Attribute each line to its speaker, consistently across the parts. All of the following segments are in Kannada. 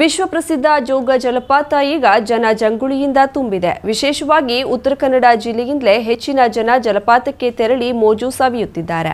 Speaker 1: ವಿಶ್ವ ಪ್ರಸಿದ್ಧ ಜೋಗ ಜಲಪಾತ ಈಗ ಜನ ಜಂಗುಳಿಯಿಂದ ತುಂಬಿದೆ. ವಿಶೇಷವಾಗಿ ಉತ್ತರ ಕನ್ನಡ ಜಿಲ್ಲೆಯಿಂದಲೇ ಹೆಚ್ಚಿನ ಜನ ಜಲಪಾತಕ್ಕೆ ತೆರಳಿ ಮೋಜು ಸವಿಯುತ್ತಿದ್ದಾರೆ.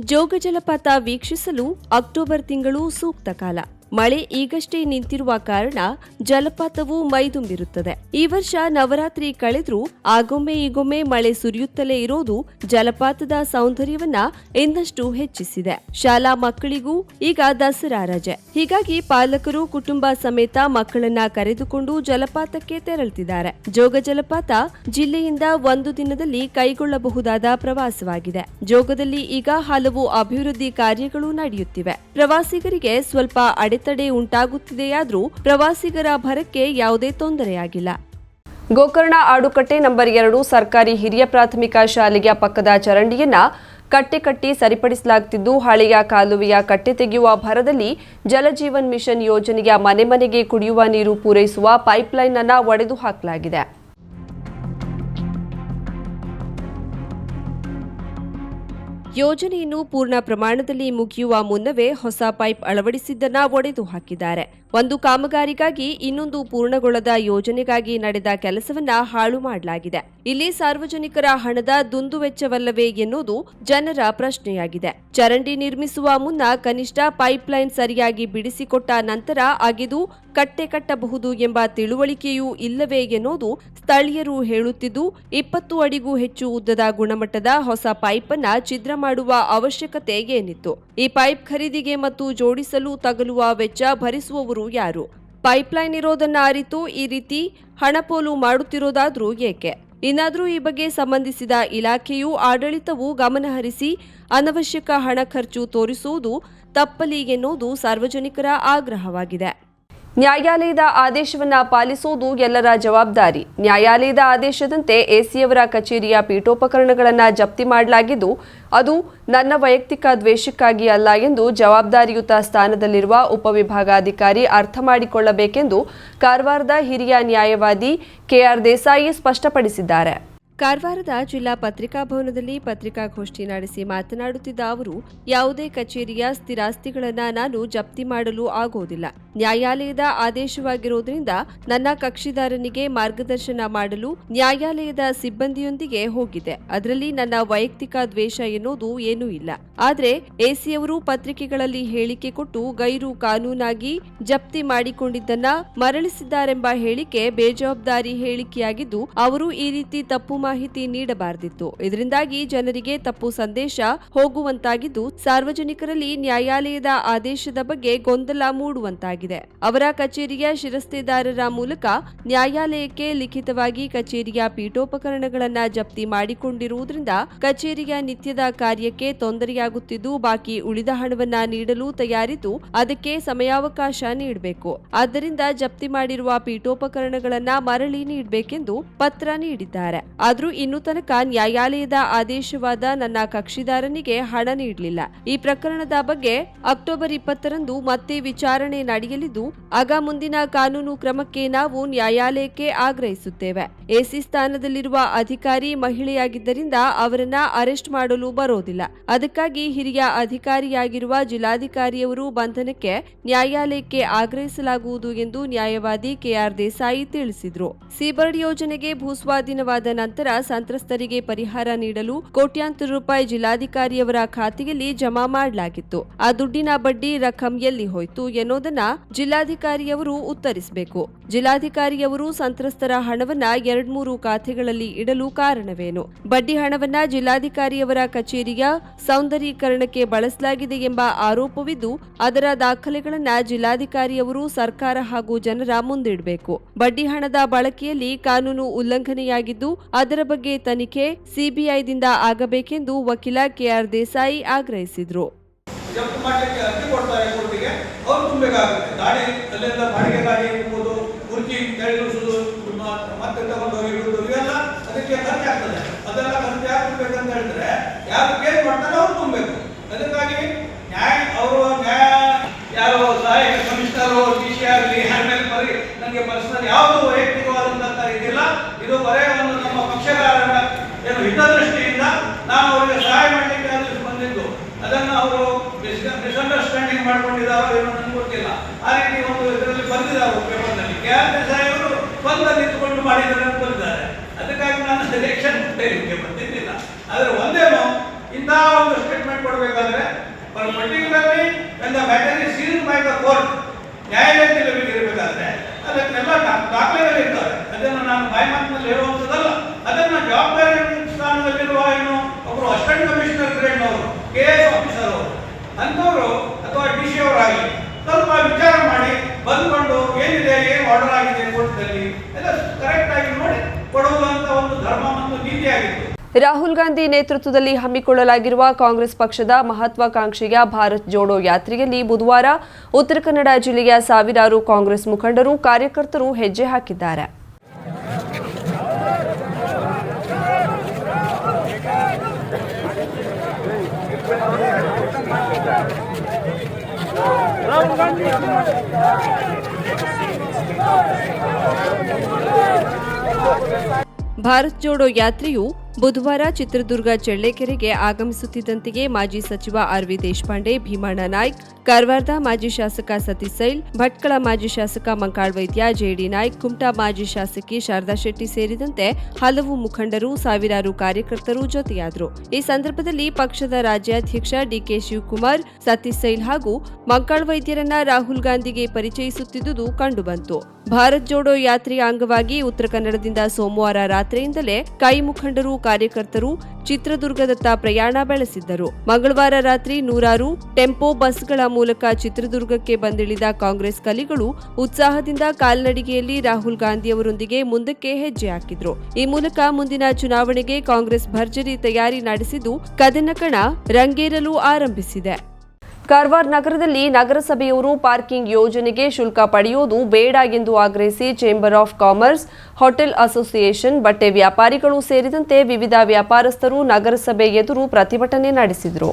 Speaker 1: ಜೋಗ ಜಲಪಾತ ವೀಕ್ಷಿಸಲು ಅಕ್ಟೋಬರ್ ತಿಂಗಳು ಸೂಕ್ತ ಕಾಲ. ಮಳೆ ಈಗಷ್ಟೇ ನಿಂತಿರುವ ಕಾರಣ ಜಲಪಾತವು ಮೈದುಂಬಿರುತ್ತದೆ. ಈ ವರ್ಷ ನವರಾತ್ರಿ ಕಳೆದ್ರೂ ಆಗೊಮ್ಮೆ ಈಗೊಮ್ಮೆ ಮಳೆ ಸುರಿಯುತ್ತಲೇ ಇರೋದು ಜಲಪಾತದ ಸೌಂದರ್ಯವನ್ನ ಇನ್ನಷ್ಟು ಹೆಚ್ಚಿಸಿದೆ. ಶಾಲಾ ಮಕ್ಕಳಿಗೂ ಈಗ ದಸರಾ ರಜೆ. ಹೀಗಾಗಿ ಪಾಲಕರು ಕುಟುಂಬ ಸಮೇತ ಮಕ್ಕಳನ್ನ ಕರೆದುಕೊಂಡು ಜಲಪಾತಕ್ಕೆ ತೆರಳುತ್ತಿದ್ದಾರೆ ಜೋಗ ಜಲಪಾತ ಜಿಲ್ಲೆಯಿಂದ ಒಂದು ದಿನದಲ್ಲಿ ಕೈಗೊಳ್ಳಬಹುದಾದ ಪ್ರವಾಸವಾಗಿದೆ. ಜೋಗದಲ್ಲಿ ಈಗ ಹಲವು ಅಭಿವೃದ್ಧಿ ಕಾರ್ಯಗಳು ನಡೆಯುತ್ತಿವೆ. ಪ್ರವಾಸಿಗರಿಗೆ ಸ್ವಲ್ಪ ಅಡೆತಡೆ ಉಂಟಾಗುತ್ತಿದೆಯಾದರೂ ಪ್ರವಾಸಿಗರ ಭರಕ್ಕೆ ಯಾವುದೇ ತೊಂದರೆಯಾಗಿಲ್ಲ. ಗೋಕರ್ಣ ಆಡುಕಟ್ಟೆ ನಂಬರ್ ಎರಡು ಸರ್ಕಾರಿ ಹಿರಿಯ ಪ್ರಾಥಮಿಕ ಶಾಲೆಯ ಪಕ್ಕದ ಚರಂಡಿಯನ್ನ ಕಟ್ಟೆ ಕಟ್ಟಿ ಸರಿಪಡಿಸಲಾಗುತ್ತಿದ್ದು ಹಳೆಯ ಕಾಲುವೆಯ ಕಟ್ಟೆ ತೆಗೆಯುವ ಭರದಲ್ಲಿ ಜಲಜೀವನ್ ಮಿಷನ್ ಯೋಜನೆಯ ಮನೆ ಮನೆಗೆ ಕುಡಿಯುವ ನೀರು ಪೂರೈಸುವ ಪೈಪ್ಲೈನ್ ಅನ್ನು ಒಡೆದು ಹಾಕಲಾಗಿದೆ. ಯೋಜನೆಯನ್ನು ಪೂರ್ಣ ಪ್ರಮಾಣದಲ್ಲಿ ಮುಗಿಯುವ ಮುನ್ನವೇ ಹೊಸ ಪೈಪ್ ಅಳವಡಿಸಿದ್ದನ್ನ ಒಡೆದು ಹಾಕಿದ್ದಾರೆ. ಒಂದು ಕಾಮಗಾರಿಗಾಗಿ ಇನ್ನೊಂದು ಪೂರ್ಣಗೊಳ್ಳದ ಯೋಜನೆಗಾಗಿ ನಡೆದ ಕೆಲಸವನ್ನ ಹಾಳು ಮಾಡಲಾಗಿದೆ. ಇಲ್ಲಿ ಸಾರ್ವಜನಿಕರ ಹಣದ ದುಂದುವೆಚ್ಚವಲ್ಲವೇ ಎನ್ನುವುದು ಜನರ ಪ್ರಶ್ನೆಯಾಗಿದೆ. ಚರಂಡಿ ನಿರ್ಮಿಸುವ ಮುನ್ನ ಕನಿಷ್ಠ ಪೈಪ್ಲೈನ್ ಸರಿಯಾಗಿ ಬಿಡಿಸಿಕೊಟ್ಟ ನಂತರ ಅಗೆದು ಕಟ್ಟೆ ಕಟ್ಟಬಹುದು ಎಂಬ ತಿಳುವಳಿಕೆಯೂ ಇಲ್ಲವೇ ಎನ್ನುವುದು ಸ್ಥಳೀಯರು ಹೇಳುತ್ತಿದ್ದು, ಇಪ್ಪತ್ತು ಅಡಿಗೂ ಹೆಚ್ಚು ಉದ್ದದ ಗುಣಮಟ್ಟದ ಹೊಸ ಪೈಪ್ ಅನ್ನ ಛಿದ್ರ ಮಾಡುವ ಅವಶ್ಯಕತೆ ಏನಿತ್ತು. ಈ ಪೈಪ್ ಖರೀದಿಗೆ ಮತ್ತು ಜೋಡಿಸಲು ತಗಲುವ ವೆಚ್ಚ ಭರಿಸುವವರು ಯಾರು? ಪೈಪ್ಲೈನ್ ಇರೋದನ್ನ ಅರಿತು ಈ ರೀತಿ ಹಣ ಪೋಲು ಮಾಡುತ್ತಿರೋದಾದ್ರೂ ಏಕೆ? ಇನ್ನಾದರೂ ಈ ಬಗ್ಗೆ ಸಂಬಂಧಿಸಿದ ಇಲಾಖೆಯು ಆಡಳಿತವು ಗಮನಹರಿಸಿ ಅನವಶ್ಯಕ ಹಣ ಖರ್ಚು ತೋರಿಸುವುದು ತಪ್ಪಲಿ ಎನ್ನುವುದು ಸಾರ್ವಜನಿಕರ ಆಗ್ರಹವಾಗಿದೆ. ನ್ಯಾಯಾಲಯದ ಆದೇಶವನ್ನ ಪಾಲಿಸುವುದು ಎಲ್ಲರ ಜವಾಬ್ದಾರಿ. ನ್ಯಾಯಾಲಯದ ಆದೇಶದಂತೆ ಎಸಿಯವರ ಕಚೇರಿಯ ಪೀಠೋಪಕರಣಗಳನ್ನು ಜಪ್ತಿ ಮಾಡಲಾಗಿದ್ದು, ಅದು ನನ್ನ ವೈಯಕ್ತಿಕ ದ್ವೇಷಕ್ಕಾಗಿ ಅಲ್ಲ ಎಂದು ಜವಾಬ್ದಾರಿಯುತ ಸ್ಥಾನದಲ್ಲಿರುವ ಉಪವಿಭಾಗಾಧಿಕಾರಿ ಅರ್ಥ ಮಾಡಿಕೊಳ್ಳಬೇಕೆಂದು ಕಾರವಾರದ ಹಿರಿಯ ನ್ಯಾಯವಾದಿ ಕೆಆರ್ ದೇಸಾಯಿ ಸ್ಪಷ್ಟಪಡಿಸಿದ್ದಾರೆ. ಕಾರವಾರದ ಜಿಲ್ಲಾ ಪತ್ರಿಕಾ ಭವನದಲ್ಲಿ ಪತ್ರಿಕಾಗೋಷ್ಠಿ ನಡೆಸಿ ಮಾತನಾಡುತ್ತಿದ್ದ ಅವರು, ಯಾವುದೇ ಕಚೇರಿಯ ಸ್ಥಿರಾಸ್ತಿಗಳನ್ನು ನಾನು ಜಪ್ತಿ ಮಾಡಲು ಆಗೋದಿಲ್ಲ. ನ್ಯಾಯಾಲಯದ ಆದೇಶವಾಗಿರುವುದರಿಂದ ನನ್ನ ಕಕ್ಷಿದಾರನಿಗೆ ಮಾರ್ಗದರ್ಶನ ಮಾಡಲು ನ್ಯಾಯಾಲಯದ ಸಿಬ್ಬಂದಿಯೊಂದಿಗೆ ಹೋಗಿದೆ. ಅದರಲ್ಲಿ ನನ್ನ ವೈಯಕ್ತಿಕ ದ್ವೇಷ ಎನ್ನುವುದು ಏನೂ ಇಲ್ಲ. ಆದರೆ ಎಸಿಯವರು ಪತ್ರಿಕೆಗಳಲ್ಲಿ ಹೇಳಿಕೆ ಕೊಟ್ಟು ಗೈರು ಕಾನೂನಾಗಿ ಜಪ್ತಿ ಮಾಡಿಕೊಂಡಿದ್ದನ್ನ ಮರಳಿಸಿದ್ದಾರೆಂಬ ಹೇಳಿಕೆ ಬೇಜವಾಬ್ದಾರಿ ಹೇಳಿಕೆಯಾಗಿದ್ದು, ಅವರು ಈ ರೀತಿ ತಪ್ಪು ಮಾಹಿತಿ ನೀಡಬಾರದಿತ್ತು. ಇದರಿಂದಾಗಿ ಜನರಿಗೆ ತಪ್ಪು ಸಂದೇಶ ಹೋಗುವಂತಾಗಿದ್ದು, ಸಾರ್ವಜನಿಕರಲ್ಲಿ ನ್ಯಾಯಾಲಯದ ಆದೇಶದ ಬಗ್ಗೆ ಗೊಂದಲ ಮೂಡುವಂತಾಗಿದೆ. ಅವರ ಕಚೇರಿಯ ಶಿರಸ್ತೆದಾರರ ಮೂಲಕ ನ್ಯಾಯಾಲಯಕ್ಕೆ ಲಿಖಿತವಾಗಿ ಕಚೇರಿಯ ಪೀಠೋಪಕರಣಗಳನ್ನ ಜಪ್ತಿ ಮಾಡಿಕೊಂಡಿರುವುದರಿಂದ ಕಚೇರಿಯ ನಿತ್ಯದ ಕಾರ್ಯಕ್ಕೆ ತೊಂದರೆಯಾಗುತ್ತಿದ್ದು, ಬಾಕಿ ಉಳಿದ ಹಣವನ್ನ ನೀಡಲು ತಯಾರಿದ್ದು, ಅದಕ್ಕೆ ಸಮಯಾವಕಾಶ ನೀಡಬೇಕು. ಆದ್ದರಿಂದ ಜಪ್ತಿ ಮಾಡಿರುವ ಪೀಠೋಪಕರಣಗಳನ್ನ ಮರಳಿ ನೀಡಬೇಕೆಂದು ಪತ್ರ ನೀಡಿದ್ದಾರೆ. ಇನ್ನು ತನಕ ನ್ಯಾಯಾಲಯದ ಆದೇಶವಾದ ನನ್ನ ಕಕ್ಷಿದಾರನಿಗೆ ಹಣ ನೀಡಲಿಲ್ಲ. ಈ ಪ್ರಕರಣದ ಬಗ್ಗೆ ಅಕ್ಟೋಬರ್ ಇಪ್ಪತ್ತರಂದು ಮತ್ತೆ ವಿಚಾರಣೆ ನಡೆಯಲಿದ್ದು, ಆಗ ಮುಂದಿನ ಕಾನೂನು ಕ್ರಮಕ್ಕೆ ನಾವು ನ್ಯಾಯಾಲಯಕ್ಕೆ ಆಗ್ರಹಿಸುತ್ತೇವೆ. ಎಸಿ ಸ್ಥಾನದಲ್ಲಿರುವ ಅಧಿಕಾರಿ ಮಹಿಳೆಯಾಗಿದ್ದರಿಂದ ಅವರನ್ನ ಅರೆಸ್ಟ್ ಮಾಡಲು ಬರೋದಿಲ್ಲ. ಅದಕ್ಕಾಗಿ ಹಿರಿಯ ಅಧಿಕಾರಿಯಾಗಿರುವ ಜಿಲ್ಲಾಧಿಕಾರಿಯವರು ಬಂಧನಕ್ಕೆ ನ್ಯಾಯಾಲಯಕ್ಕೆ ಆಗ್ರಹಿಸಲಾಗುವುದು ಎಂದು ನ್ಯಾಯವಾದಿ ಕೆಆರ್ ದೇಸಾಯಿ ತಿಳಿಸಿದರು. ಸಿಬರ್ಡ್ ಯೋಜನೆಗೆ ಭೂಸ್ವಾಧೀನವಾದ ನಂತರ ಸಂತ್ರಸ್ತರಿಗೆ ಪರಿಹಾರ ನೀಡಲು ಕೋಟ್ಯಾಂತರ ರೂಪಾಯಿ ಜಿಲ್ಲಾಧಿಕಾರಿಯವರ ಖಾತೆಯಲ್ಲಿ ಜಮಾ ಮಾಡಲಾಗಿತ್ತು. ಆ ದುಡ್ಡಿನ ಬಡ್ಡಿ ರಕಂ ಎಲ್ಲಿ ಹೋಯಿತು ಎನ್ನುವುದನ್ನ ಜಿಲ್ಲಾಧಿಕಾರಿಯವರು ಉತ್ತರಿಸಬೇಕು. ಜಿಲ್ಲಾಧಿಕಾರಿಯವರು ಸಂತ್ರಸ್ತರ ಹಣವನ್ನ ಎರಡ್ಮೂರು ಖಾತೆಗಳಲ್ಲಿ ಇಡಲು ಕಾರಣವೇನು? ಬಡ್ಡಿ ಹಣವನ್ನ ಜಿಲ್ಲಾಧಿಕಾರಿಯವರ ಕಚೇರಿಯ ಸೌಂದರೀಕರಣಕ್ಕೆ ಬಳಸಲಾಗಿದೆ ಎಂಬ ಆರೋಪವಿದ್ದು, ಅದರ ದಾಖಲೆಗಳನ್ನ ಜಿಲ್ಲಾಧಿಕಾರಿಯವರು ಸರ್ಕಾರ ಹಾಗೂ ಜನರ ಮುಂದಿಡಬೇಕು. ಬಡ್ಡಿ ಹಣದ ಬಳಕೆಯಲ್ಲಿ ಕಾನೂನು ಉಲ್ಲಂಘನೆಯಾಗಿದ್ದು ಅದರ ಬಗ್ಗೆ ತನಿಖೆ ಸಿಬಿಐದಿಂದ ಆಗಬೇಕೆಂದು ವಕೀಲ ಕೆಆರ್ ದೇಸಾಯಿ ಆಗ್ರಹಿಸಿದ್ರು.
Speaker 2: ನ್ಯಾಯ ಅವರು ನ್ಯಾಯ ಸಹಾಯಕ ಡಿ ಸಿ ಆಗಲಿ ನನಗೆ ಪರ್ಸನಲ್ ಯಾವುದು ವೈಯಕ್ತಿಕವಾದಂತಹ ಮಾಡ್ಕೊಂಡಿದ್ದಾರೋ ಏನೋ ನನಗೆ ಗೊತ್ತಿಲ್ಲ. ಆ ರೀತಿ ಒಂದು ಇದರಲ್ಲಿ ಬಂದಿದ್ದಾರೆ ಪೇಪರ್ನಲ್ಲಿ. ಕೆ ಆರ್ ದೇಸಾಯಿಯವರು ಬಂದಲ್ಲಿ ನಿಂತುಕೊಂಡು ಮಾಡಿದ್ದಾರೆ ಅಂತ ಬಂದಿದ್ದಾರೆ. ಅದಕ್ಕಾಗಿ ನಾನು ಸೆಲೆಕ್ಷನ್ ಟೈಮ್ಗೆ ಬಂದಿದ್ದಿಲ್ಲ ಆದರೆ ಒಂದೇನು ಇಂತಹ ಒಂದು ಸ್ಟೇಟ್ಮೆಂಟ್ ಕೊಡಬೇಕಾದ್ರೆ particularly when the matter is sealed by the court ನ್ಯಾಯಾಲಯದಲ್ಲಿ ಇರಬೇಕಾದ್ರೆ ಅದಕ್ಕೆಲ್ಲ ದಾಖಲೆಗಳು ಇರ್ತವೆ ಅದನ್ನು ನಾನು ಬಾಯ್ಮಾತಿನಲ್ಲಿ ಹೇಳುವಂಥದ್ದಲ್ಲ. ಅದನ್ನು ಜವಾಬ್ದಾರಿ ಸ್ಥಾನದಲ್ಲಿರುವ ಏನು ಒಬ್ಬರು ಅಸಿಸ್ಟೆಂಟ್ ಕಮಿಷನರ್ ಗ್ರೇಡ್ ಅವರು ಕೆ ಎಸ್ ಆಫೀಸರ್ ಅವರು ಅಂಥವರು ಅಥವಾ ಡಿ ಸಿ ಅವರಾಗಲಿ ಸ್ವಲ್ಪ ವಿಚಾರ ಮಾಡಿ ಬಂದ್ಕೊಂಡು ಏನಿದೆ, ಏನು ಆರ್ಡರ್ ಆಗಿದೆ ಕೋರ್ಟ್ನಲ್ಲಿ ಎಲ್ಲ ಕರೆಕ್ಟ್ ಆಗಿ ನೋಡಿ ಕೊಡುವಂತ ಒಂದು ಧರ್ಮ ಮತ್ತು ನೀತಿಯಾಗಿತ್ತು
Speaker 1: ರಾಹುಲ್ ಗಾಂಧಿ ನೇತೃತ್ವದಲ್ಲಿ ಹಮ್ಮಿಕೊಳ್ಳಲಾಗಿರುವ ಕಾಂಗ್ರೆಸ್ ಪಕ್ಷದ ಮಹತ್ವಾಕಾಂಕ್ಷೆಯ ಭಾರತ್ ಜೋಡೋ ಯಾತ್ರೆಯಲ್ಲಿ ಬುಧವಾರ ಉತ್ತರ ಕನ್ನಡ ಜಿಲ್ಲೆಯ ಸಾವಿರಾರು ಕಾಂಗ್ರೆಸ್ ಮುಖಂಡರು, ಕಾರ್ಯಕರ್ತರು ಹೆಜ್ಜೆ ಹಾಕಿದ್ದಾರೆ. ಭಾರತ್ ಜೋಡೋ ಯಾತ್ರೆಯು ಬುಧವಾರ ಚಿತ್ರದುರ್ಗ ಚಳ್ಳೆಕೆರೆಗೆ ಆಗಮಿಸುತ್ತಿದ್ದಂತೆಯೇ ಮಾಜಿ ಸಚಿವ ಆರ್ ವಿ ದೇಶಪಾಂಡೆ, ಭೀಮಣ್ಣ ನಾಯ್ಕ್, ಕಾರವಾರದ ಮಾಜಿ ಶಾಸಕ ಸತೀಶ್ ಸೈಲ್, ಭಟ್ಕಳ ಮಾಜಿ ಶಾಸಕ ಮಂಕಾಳ್ ವೈದ್ಯ ಜೆಡಿ ನಾಯ್ಕ್, ಕುಮಟಾ ಮಾಜಿ ಶಾಸಕಿ ಶಾರದಾ ಶೆಟ್ಟಿ ಸೇರಿದಂತೆ ಹಲವು ಮುಖಂಡರು, ಸಾವಿರಾರು ಕಾರ್ಯಕರ್ತರು ಜೊತೆಯಾದರು. ಈ ಸಂದರ್ಭದಲ್ಲಿ ಪಕ್ಷದ ರಾಜ್ಯಾಧ್ಯಕ್ಷ ಡಿಕೆ ಶಿವಕುಮಾರ್, ಸತೀಶ್ ಸೈಲ್ ಹಾಗೂ ಮಂಕಾಳ್ ವೈದ್ಯರನ್ನ ರಾಹುಲ್ ಗಾಂಧಿಗೆ ಪರಿಚಯಿಸುತ್ತಿದ್ದುದು ಕಂಡುಬಂತು. ಭಾರತ್ ಜೋಡೋ ಯಾತ್ರೆಯ ಅಂಗವಾಗಿ ಉತ್ತರ ಕನ್ನಡದಿಂದ ಸೋಮವಾರ ರಾತ್ರಿಯಿಂದಲೇ ಕೈ ಮುಖಂಡರು ಕಾರ್ಯಕರ್ತರು ಚಿತ್ರದುರ್ಗದತ್ತ ಪ್ರಯಾಣ ಬೆಳೆಸಿದ್ದರು. ಮಂಗಳವಾರ ರಾತ್ರಿ ನೂರಾರು ಟೆಂಪೋ ಬಸ್ಗಳ ಮೂಲಕ ಚಿತ್ರದುರ್ಗಕ್ಕೆ ಬಂದಿಳಿದ ಕಾಂಗ್ರೆಸ್ ಕಲಿಗಳು ಉತ್ಸಾಹದಿಂದ ಕಾಲ್ನಡಿಗೆಯಲ್ಲಿ ರಾಹುಲ್ ಗಾಂಧಿಯವರೊಂದಿಗೆ ಮುಂದಕ್ಕೆ ಹೆಜ್ಜೆ ಹಾಕಿದ್ರು. ಈ ಮೂಲಕ ಮುಂದಿನ ಚುನಾವಣೆಗೆ ಕಾಂಗ್ರೆಸ್ ಭರ್ಜರಿ ತಯಾರಿ ನಡೆಸಿದ್ದು ಕದನ ಕಣ ರಂಗೇರಲು ಆರಂಭಿಸಿದೆ. ಕಾರವಾರ ನಗರದಲ್ಲಿ ನಗರಸಭೆಯವರು ಪಾರ್ಕಿಂಗ್ ಯೋಜನೆಗೆ ಶುಲ್ಕ ಪಡೆಯುವುದು ಬೇಡ ಎಂದು ಆಗ್ರಹಿಸಿ chamber of commerce, hotel association, ಬಟ್ಟೆ ವ್ಯಾಪಾರಿಗಳು ಸೇರಿದಂತೆ ವಿವಿಧ ವ್ಯಾಪಾರಸ್ಥರು ನಗರಸಭೆ ಎದುರು ಪ್ರತಿಭಟನೆ ನಡೆಸಿದರು.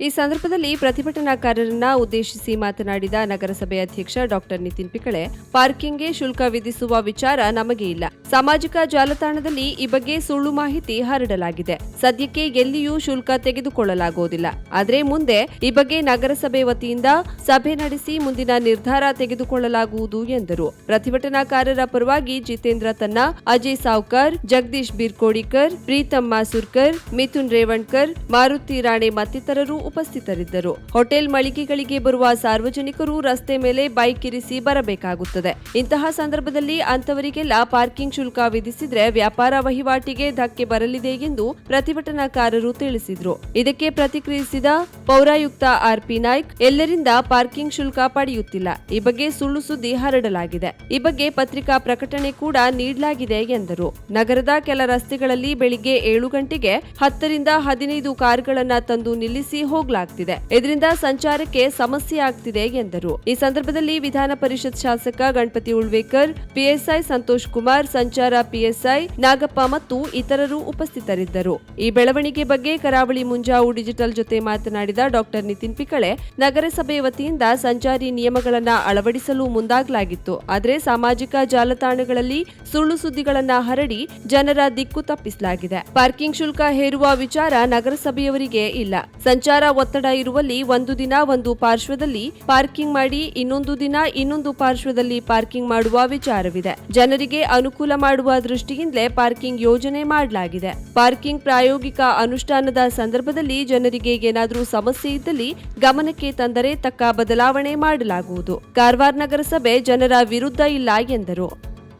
Speaker 1: ಈ ಸಂದರ್ಭದಲ್ಲಿ ಪ್ರತಿಭಟನಾಕಾರರನ್ನ ಉದ್ದೇಶಿಸಿ ಮಾತನಾಡಿದ ನಗರಸಭೆ ಅಧ್ಯಕ್ಷ ಡಾಕ್ಟರ್ ನಿತಿನ್ ಪಿಕಳೆ, ಪಾರ್ಕಿಂಗ್ಗೆ ಶುಲ್ಕ ವಿಧಿಸುವ ವಿಚಾರ ನಮಗೆ ಇಲ್ಲ. ಸಾಮಾಜಿಕ ಜಾಲತಾಣದಲ್ಲಿ ಈ ಬಗ್ಗೆ ಸುಳ್ಳು ಮಾಹಿತಿ ಹರಡಲಾಗಿದೆ. ಸದ್ಯಕ್ಕೆ ಎಲ್ಲಿಯೂ ಶುಲ್ಕ ತೆಗೆದುಕೊಳ್ಳಲಾಗುವುದಿಲ್ಲ. ಆದರೆ ಮುಂದೆ ಈ ಬಗ್ಗೆ ನಗರಸಭೆ ವತಿಯಿಂದ ಸಭೆ ನಡೆಸಿ ಮುಂದಿನ ನಿರ್ಧಾರ ತೆಗೆದುಕೊಳ್ಳಲಾಗುವುದು ಎಂದರು. ಪ್ರತಿಭಟನಾಕಾರರ ಪರವಾಗಿ ಜಿತೇಂದ್ರ ತನ್ನ, ಅಜಯ್ ಸಾವ್ಕರ್, ಜಗದೀಶ್ ಬಿರ್ಕೋಡಿಕರ್, ಪ್ರೀತಮ್ ಮಾಸೂರ್ಕರ್, ಮಿಥುನ್ ರೇವಣ್ಕರ್, ಮಾರುತಿ ರಾಣೆ ಮತ್ತಿತರರು ಉಪಸ್ಥಿತರಿದ್ದರು. ಹೋಟೆಲ್ ಮಳಿಗೆಗಳಿಗೆ ಬರುವ ಸಾರ್ವಜನಿಕರು ರಸ್ತೆ ಮೇಲೆ ಬೈಕ್ ಇರಿಸಿ ಬರಬೇಕಾಗುತ್ತದೆ. ಇಂತಹ ಸಂದರ್ಭದಲ್ಲಿ ಅಂತವರಿಗೆಲ್ಲ ಪಾರ್ಕಿಂಗ್ ಶುಲ್ಕ ವಿಧಿಸಿದ್ರೆ ವ್ಯಾಪಾರ ವಹಿವಾಟಿಗೆ ಧಕ್ಕೆ ಬರಲಿದೆ ಎಂದು ಪ್ರತಿಭಟನಾಕಾರರು ತಿಳಿಸಿದ್ರು. ಇದಕ್ಕೆ ಪ್ರತಿಕ್ರಿಯಿಸಿದ ಪೌರಾಯುಕ್ತ ಆರ್ ಪಿ ನಾಯ್ಕ್, ಎಲ್ಲರಿಂದ ಪಾರ್ಕಿಂಗ್ ಶುಲ್ಕ ಪಡೆಯುತ್ತಿಲ್ಲ. ಈ ಬಗ್ಗೆ ಸುಳ್ಳು ಸುದ್ದಿ ಹರಡಲಾಗಿದೆ. ಈ ಬಗ್ಗೆ ಪತ್ರಿಕಾ ಪ್ರಕಟಣೆ ಕೂಡ ನೀಡಲಾಗಿದೆ ಎಂದರು. ನಗರದ ಕೆಲ ರಸ್ತೆಗಳಲ್ಲಿ ಬೆಳಿಗ್ಗೆ ಏಳು ಗಂಟೆಗೆ ಹತ್ತರಿಂದ ಹದಿನೈದು ಕಾರ್ಗಳನ್ನ ತಂದು ನಿಲ್ಲಿಸಿ ಹೋಗ್ಲಾಗ್ತಿದೆ. ಇದರಿಂದ ಸಂಚಾರಕ್ಕೆ ಸಮಸ್ಯೆ ಆಗ್ತಿದೆ ಎಂದರು. ಈ ಸಂದರ್ಭದಲ್ಲಿ ವಿಧಾನ ಪರಿಷತ್ ಶಾಸಕ ಗಣಪತಿ ಉಳ್ವೇಕರ್, ಪಿಎಸ್ಐ ಸಂತೋಷ್ ಕುಮಾರ್, ಸಂಚಾರ ಪಿಎಸ್ಐ ನಾಗಪ್ಪ ಮತ್ತು ಇತರರು ಉಪಸ್ಥಿತರಿದ್ದರು. ಈ ಬೆಳವಣಿಗೆ ಬಗ್ಗೆ ಕರಾವಳಿ ಮುಂಜಾವು ಡಿಜಿಟಲ್ ಜೊತೆ ಮಾತನಾಡಿದ ಡಾಕ್ಟರ್ ನಿತಿನ್ ಪಿಕಳೆ, ನಗರಸಭೆ ವತಿಯಿಂದ ಸಂಚಾರಿ ನಿಯಮಗಳನ್ನು ಅಳವಡಿಸಲು ಮುಂದಾಗಲಾಗಿತ್ತು. ಆದರೆ ಸಾಮಾಜಿಕ ಜಾಲತಾಣಗಳಲ್ಲಿ ಸುಳ್ಳು ಸುದ್ದಿಗಳನ್ನ ಹರಡಿ ಜನರ ದಿಕ್ಕು ತಪ್ಪಿಸಲಾಗಿದೆ. ಪಾರ್ಕಿಂಗ್ ಶುಲ್ಕ ಹೇರುವ ವಿಚಾರ ನಗರಸಭೆಯವರಿಗೆ ಇಲ್ಲ. ಸಂಚಾರ ಒತ್ತಡ ಇರುವಲ್ಲಿ ಒಂದು ದಿನ ಒಂದು ಪಾರ್ಶ್ವದಲ್ಲಿ ಪಾರ್ಕಿಂಗ್ ಮಾಡಿ ಇನ್ನೊಂದು ದಿನ ಇನ್ನೊಂದು ಪಾರ್ಶ್ವದಲ್ಲಿ ಪಾರ್ಕಿಂಗ್ ಮಾಡುವ ವಿಚಾರವಿದೆ ಜನರಿಗೆ ಅನುಕೂಲ ಮಾಡುವ ದೃಷ್ಟಿಯಿಂದಲೇ ಪಾರ್ಕಿಂಗ್ ಯೋಜನೆ ಮಾಡಲಾಗಿದೆ ಪಾರ್ಕಿಂಗ್ ಪ್ರಾಯೋಗಿಕ ಅನುಷ್ಠಾನದ ಸಂದರ್ಭದಲ್ಲಿ ಜನರಿಗೆ ಏನಾದರೂ ಸಮಸ್ಯೆ ಇದ್ದಲ್ಲಿ ಗಮನಕ್ಕೆ ತಂದರೆ ತಕ್ಕ ಬದಲಾವಣೆ ಮಾಡಲಾಗುವುದು ಕಾರವಾರ ನಗರಸಭೆ ಜನರ ವಿರುದ್ಧ ಇಲ್ಲ ಎಂದರು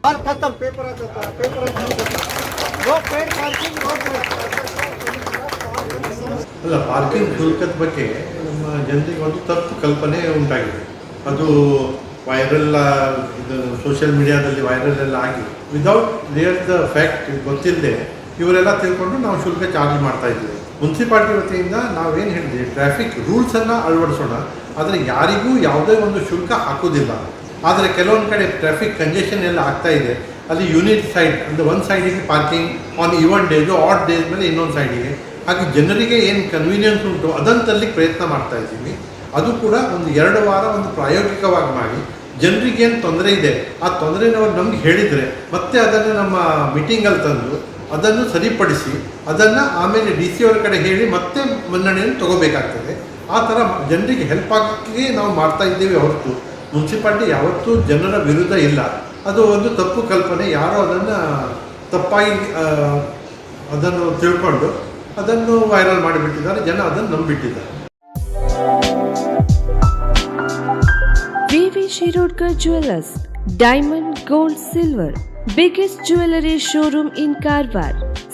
Speaker 3: और खत्म पेपर आता था paper no paid parking no
Speaker 4: ಅಲ್ಲ ಪಾರ್ಕಿಂಗ್ ಶುಲ್ಕದ ಬಗ್ಗೆ ನಮ್ಮ ಜನರಿಗೆ ಒಂದು ತಪ್ಪು ಕಲ್ಪನೆ ಉಂಟಾಗಿದೆ. ಅದು ವೈರಲ್ ಇದು ಸೋಷಿಯಲ್ ಮೀಡಿಯಾದಲ್ಲಿ ವೈರಲ್ ಎಲ್ಲ ಆಗಿ ವಿದೌಟ್ ರಿಯಲ್ ದ ಫ್ಯಾಕ್ಟ್ ಗೊತ್ತಿಲ್ಲದೆ ಇವರೆಲ್ಲ ತಿಳ್ಕೊಂಡು ನಾವು ಶುಲ್ಕ ಚಾರ್ಜ್ ಮಾಡ್ತಾ ಇದ್ದೀವಿ. ಮುನ್ಸಿಪಾಲ್ಟಿ ವತಿಯಿಂದ ನಾವೇನು ಹೇಳಿದ್ವಿ? ಟ್ರಾಫಿಕ್ ರೂಲ್ಸನ್ನು ಅಳವಡಿಸೋಣ. ಆದರೆ ಯಾರಿಗೂ ಯಾವುದೇ ಒಂದು ಶುಲ್ಕ ಹಾಕೋದಿಲ್ಲ ಆದರೆ ಕೆಲವೊಂದು ಕಡೆ ಟ್ರಾಫಿಕ್ ಕಂಜೆಷನ್ ಎಲ್ಲ ಆಗ್ತಾ ಇದೆ. ಅಲ್ಲಿ ಯೂನಿಟ್ ಸೈಡ್ ಅಂದರೆ ಒಂದು ಸೈಡಿಗೆ parking on even days odd days ಮೇಲೆ ಇನ್ನೊಂದು ಸೈಡಿಗೆ ಹಾಗೆ ಜನರಿಗೆ ಏನು ಕನ್ವೀನಿಯನ್ಸ್ ಉಂಟು ಅದನ್ನು ತರಲಿಕ್ಕೆ ಪ್ರಯತ್ನ ಮಾಡ್ತಾ ಇದ್ದೀವಿ ಅದು ಕೂಡ ಒಂದು ಎರಡು ವಾರ ಒಂದು ಪ್ರಾಯೋಗಿಕವಾಗಿ ಮಾಡಿ. ಜನರಿಗೆ ಏನು ತೊಂದರೆ ಇದೆ, ಆ ತೊಂದರೆನವ್ರು ನಮ್ಗೆ ಹೇಳಿದರೆ ಮತ್ತೆ ಅದನ್ನು ನಮ್ಮ ಮೀಟಿಂಗಲ್ಲಿ ತಂದು ಅದನ್ನು ಸರಿಪಡಿಸಿ, ಅದನ್ನು ಆಮೇಲೆ ಡಿ ಸಿ ಅವರ ಕಡೆ ಹೇಳಿ ಮತ್ತೆ ಮನ್ನಣೆಯನ್ನು ತಗೋಬೇಕಾಗ್ತದೆ. ಆ ಥರ ಜನರಿಗೆ ಹೆಲ್ಪ್ ಆಗೋಕ್ಕೆ ನಾವು ಮಾಡ್ತಾ ಇದ್ದೇವೆ ಹೊರತು. ಮುನ್ಸಿಪಾಲ್ಟಿ ಯಾವತ್ತೂ ಜನರ ವಿರುದ್ಧ ಇಲ್ಲ. ಅದು ಒಂದು ತಪ್ಪು ಕಲ್ಪನೆ. ಯಾರೋ ಅದನ್ನು ತಪ್ಪಾಗಿ ಅದನ್ನು ತಿಳ್ಕೊಂಡು ಅದನ್ನು ವೈರಲ್ ಮಾಡಿಬಿಟ್ಟಿದ್ದಾರೆ, ಜನ ಅದನ್ನು ನಂಬಿಟ್ಟಿದ್ದಾರೆ.
Speaker 1: V V Shirodkar jewellers diamond gold silver biggest jewellery showroom in Karwar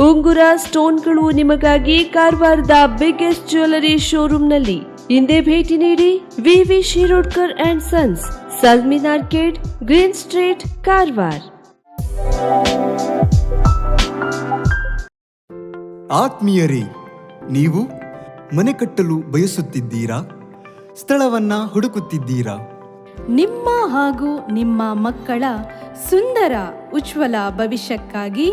Speaker 1: ಉಂಗುರ ಸ್ಟೋನ್ಗಳು ನಿಮಗಾಗಿ ಕಾರವಾರದ ಬಿಗ್ಗೆಸ್ಟ್ ಜ್ಯುವೆಲರಿ ಶೋರೂಮ್ನಲ್ಲಿ ಹಿಂದೆ ಭೇಟಿ ನೀಡಿ V V Shirodkar and sons ಸಲ್ಮಿನ್ arcade green street Karwar.
Speaker 5: ಆತ್ಮೀಯರೇ ನೀವು ಮನೆ ಕಟ್ಟಲು ಬಯಸುತ್ತಿದ್ದೀರಾ? ಸ್ಥಳವನ್ನ ಹುಡುಕುತ್ತಿದ್ದೀರಾ?
Speaker 6: ನಿಮ್ಮ ಹಾಗೂ ನಿಮ್ಮ ಮಕ್ಕಳ ಸುಂದರ ಉಜ್ವಲ ಭವಿಷ್ಯಕ್ಕಾಗಿ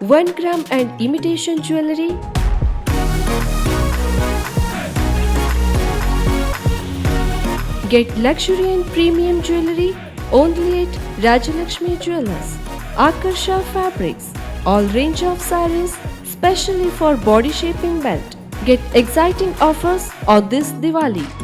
Speaker 1: 1 gram and imitation jewelry Get luxury and premium jewelry only at Rajalakshmi Jewelers. Akarsha Fabrics all range of sarees specially for body shaping belt. Get exciting offers on this Diwali.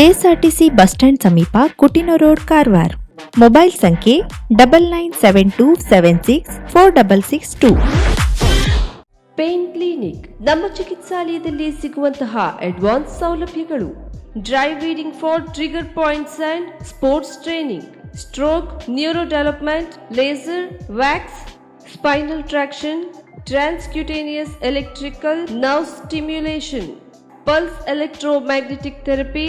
Speaker 7: KSRTC bus stand ಸಮೀಪ ಕುಟಿನ ರೋಡ್ ಕಾರವಾರ. ಮೊಬೈಲ್ ಸಂಖ್ಯೆ double nine seven two seven six four double six two.
Speaker 1: Pain clinic. ನಮ್ಮ ಚಿಕಿತ್ಸಾಲಯದಲ್ಲಿ ಸಿಗುವಂತಹ ಅಡ್ವಾನ್ಸ್ ಸೌಲಭ್ಯಗಳು. Dry needling for trigger points and sports training. Stroke neuro development laser wax spinal traction transcutaneous electrical nerve stimulation pulse electromagnetic therapy,